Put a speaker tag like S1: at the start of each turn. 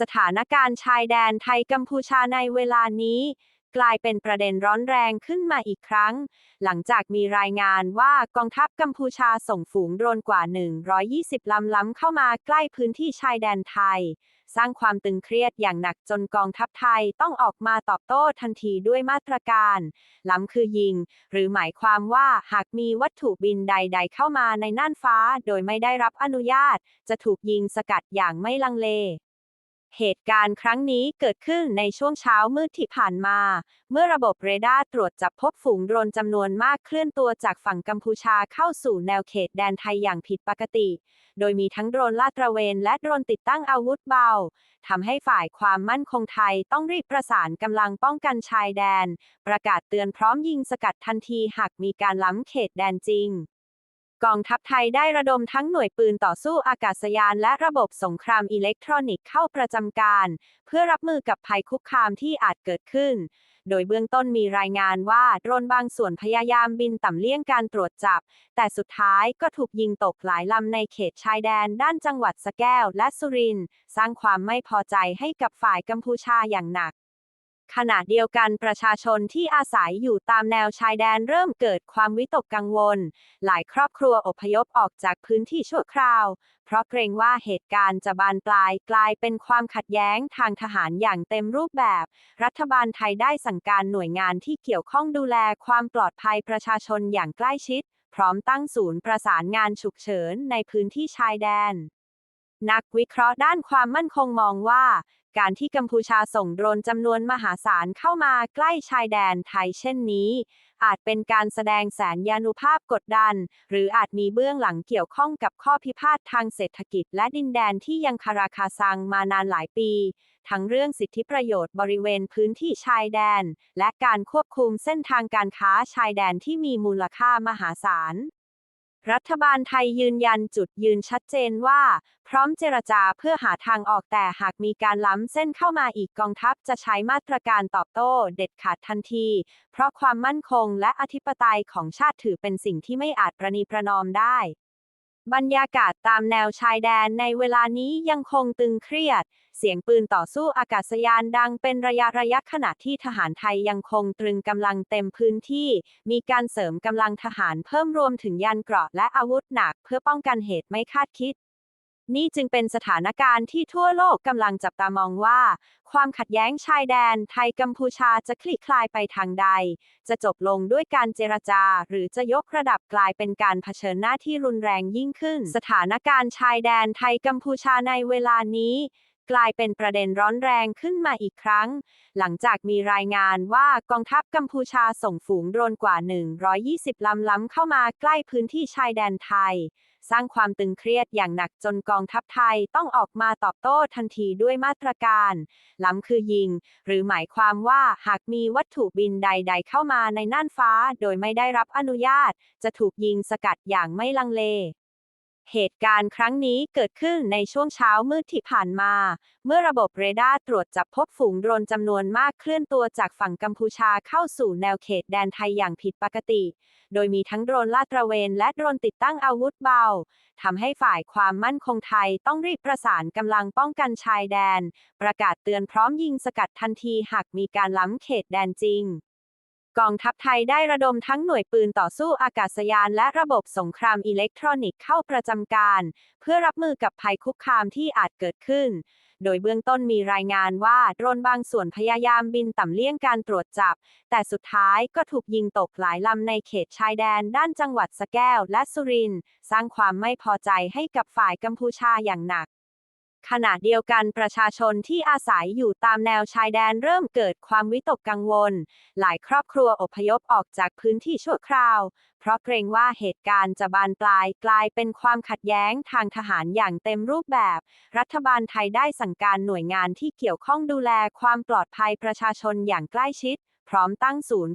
S1: สถานการณ์ชายแดนไทยกัมพูชาในเวลานี้ กลายเป็นประเด็นร้อนแรงขึ้นมาอีกครั้ง หลังจากมีรายงานว่ากองทัพกัมพูชาส่งฝูงโดรนกว่า 120 ลำล้ำเข้ามาใกล้พื้นที่ชายแดนไทย สร้างความตึงเครียดอย่างหนักจนกองทัพไทยต้องออกมาตอบโต้ทันทีด้วยมาตรการ ล้ำคือยิง หรือหมายความว่าหากมีวัตถุบินใด ๆ เข้ามาในน่านฟ้า โดยไม่ได้รับอนุญาต จะถูกยิงสกัดอย่างไม่ลังเล เหตุการณ์ครั้งนี้เกิดขึ้นในช่วงเช้ามืดที่ผ่านมา เมื่อระบบเรดาร์ตรวจจับพบฝูงโดรนจำนวนมากเคลื่อนตัวจากฝั่งกัมพูชาเข้าสู่แนวเขตแดนไทยอย่างผิดปกติ โดยมีทั้งโดรนลาดตระเวนและโดรนติดตั้งอาวุธเบาทำให้ฝ่ายความมั่นคงไทยต้องรีบประสานกำลังป้องกันชายแดน ประกาศเตือนพร้อมยิงสกัดทันทีหากมีการล้ำเขตแดนจริง กองทัพไทยได้ระดมทั้งหน่วยปืนต่อสู้อากาศยานและระบบสงครามอิเล็กทรอนิกส์เข้าประจำการ เพื่อรับมือกับภัยคุกคามที่อาจเกิดขึ้น โดยเบื้องต้นมีรายงานว่าโดรนบางส่วนพยายามบินต่ำเลี่ยงการตรวจจับ แต่สุดท้ายก็ถูกยิงตกหลายลำในเขตชายแดนด้านจังหวัดสแก้วและสุรินทร์สร้างความไม่พอใจให้กับฝ่ายกัมพูชาอย่างหนัก ขณะเดียวกันประชาชนที่อาศัยอยู่ตามแนวชายแดนเริ่มเกิดความวิตกกังวล หลายครอบครัวอพยพออกจากพื้นที่ชั่วคราว เพราะเกรงว่าเหตุการณ์จะบานปลายกลายเป็นความขัดแย้งทางทหารอย่างเต็มรูปแบบ รัฐบาลไทยได้สั่งการหน่วยงานที่เกี่ยวข้องดูแลความปลอดภัยประชาชนอย่างใกล้ชิด พร้อมตั้งศูนย์ประสานงานฉุกเฉินในพื้นที่ชายแดน นักวิเคราะห์ด้านความมั่นคงมองว่า การที่กัมพูชาส่งโดรนจำนวนมหาศาลเข้ามาใกล้ชายแดนไทยเช่นนี้ อาจเป็นการแสดงแสนยานุภาพกดดัน หรืออาจมีเบื้องหลังเกี่ยวข้องกับข้อพิพาททางเศรษฐกิจและดินแดนที่ยังคาราคาซังมานานหลายปี ทั้งเรื่องสิทธิประโยชน์บริเวณพื้นที่ชายแดน และการควบคุมเส้นทางการค้าชายแดนที่มีมูลค่ามหาศาล รัฐบาลไทยยืนยันจุดยืนชัดเจนว่า พร้อมเจรจาเพื่อหาทางออกแต่หากมีการล้ำเส้นเข้ามาอีกกองทัพจะใช้มาตรการตอบโต้เด็ดขาดทันที เพราะความมั่นคงและอธิปไตยของชาติถือเป็นสิ่งที่ไม่อาจประนีประนอมได้ บรรยากาศตามแนวชายแดนในเวลานี้ยังคงตึงเครียด เสียงปืนต่อสู้อากาศยานดังเป็นระยะระยะขณะที่ทหารไทยยังคงตรึงกำลังเต็มพื้นที่ มีการเสริมกำลังทหารเพิ่มรวมถึงยานเกราะและอาวุธหนักเพื่อป้องกันเหตุไม่คาดคิด นี่จึงเป็นสถานการณ์ที่ทั่วโลกกำลังจับตามองว่า ความขัดแย้งชายแดนไทยกัมพูชาจะคลี่คลายไปทางใด จะจบลงด้วยการเจรจา หรือจะยกระดับกลายเป็นการเผชิญหน้าที่รุนแรงยิ่งขึ้น สถานการณ์ชายแดนไทยกัมพูชาในเวลานี้ กลายเป็นประเด็นร้อนแรงขึ้นมาอีกครั้ง หลังจากมีรายงานว่ากองทัพกัมพูชาส่งฝูงโดรนกว่า 120 ลำล้ำเข้ามาใกล้พื้นที่ชายแดนไทย สร้างความตึงเครียดอย่างหนักจนกองทัพไทยต้องออกมาตอบโต้ทันทีด้วยมาตรการ ล้ำคือยิง หรือหมายความว่าหากมีวัตถุบินใด ๆ เข้ามาในน่านฟ้า โดยไม่ได้รับอนุญาต จะถูกยิงสกัดอย่างไม่ลังเล เหตุการณ์ครั้งนี้เกิดขึ้นในช่วงเช้ามืดที่ผ่านมา เมื่อระบบเรดาร์ตรวจจับพบฝูงโดรนจำนวนมากเคลื่อนตัวจากฝั่งกัมพูชาเข้าสู่แนวเขตแดนไทยอย่างผิดปกติ โดยมีทั้งโดรนลาดตระเวนและโดรนติดตั้งอาวุธเบาทำให้ฝ่ายความมั่นคงไทยต้องรีบประสานกำลังป้องกันชายแดน ประกาศเตือนพร้อมยิงสกัดทันทีหากมีการล้ำเขตแดนจริง กองทัพไทยได้ระดมทั้งหน่วยปืนต่อสู้อากาศยานและระบบสงครามอิเล็กทรอนิกส์เข้าประจำการ เพื่อรับมือกับภัยคุกคามที่อาจเกิดขึ้น โดยเบื้องต้นมีรายงานว่าโดรนบางส่วนพยายามบินต่ำเลี่ยงการตรวจจับ แต่สุดท้ายก็ถูกยิงตกหลายลำในเขตชายแดนด้านจังหวัดสแก้วและสุรินทร์สร้างความไม่พอใจให้กับฝ่ายกัมพูชาอย่างหนัก ขณะเดียวกันประชาชนที่อาศัยอยู่ตามแนวชายแดนเริ่มเกิดความวิตกกังวล หลายครอบครัวอพยพออกจากพื้นที่ชั่วคราว เพราะเกรงว่าเหตุการณ์จะบานปลายกลายเป็นความขัดแย้งทางทหารอย่างเต็มรูปแบบ รัฐบาลไทยได้สั่งการหน่วยงานที่เกี่ยวข้องดูแลความปลอดภัยประชาชนอย่างใกล้ชิด พร้อมตั้งศูนย์